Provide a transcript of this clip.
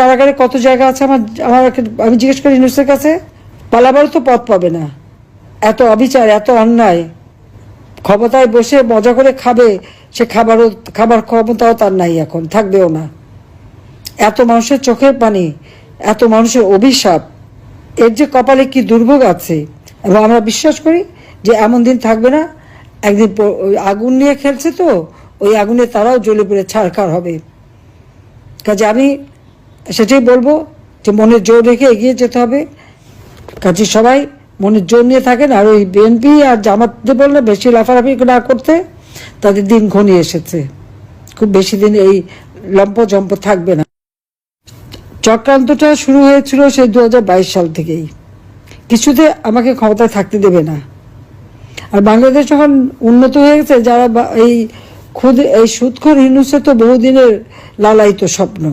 কারাগারে কত জায়গা আছে আমার আমার আমি জিজ্ঞেস করি ইউনুসের কাছে, পালাবারও তো পথ পাবে না। এত অবিচার, এত অন্যায়। ক্ষমতায় বসে মজা করে খাবে, সে খাবারও খাবার ক্ষমতাও তার নাই এখন, থাকবেও না। এত মানুষের চোখের পানি, এত মানুষের অভিশাপ, এর যে কপালে কি দুর্ভোগ আছে। এবং আমরা বিশ্বাস করি যে এমন দিন থাকবে না, একদিন আগুন নিয়ে খেলছে তো, ওই আগুনে তারাও জ্বলে পড়ে ছাড়খাড় হবে। কাজে আমি সেটাই বলব যে মনের জোর রেখে এগিয়ে যেতে হবে। কাজে সবাই মনের জোর নিয়ে থাকেন আর ওই বিএনপি আর জামাতদের বললে বেশি লাফালাফি না করতে তাদের দিন ঘনিয়ে এসেছে। খুব বেশি দিন এই লম্প জম্প থাকবে না। চক্রান্তটা শুরু হয়েছিল সেই দু হাজার বাইশ সাল থেকেই। কিছুতে আমাকে ক্ষমতায় থাকতে দেবে না। আর বাংলাদেশ যখন উন্নত হয়ে গেছে, যারা এই খুদ, এই সুৎখর হিনুসে তো বহুদিনের লালায়িত স্বপ্ন।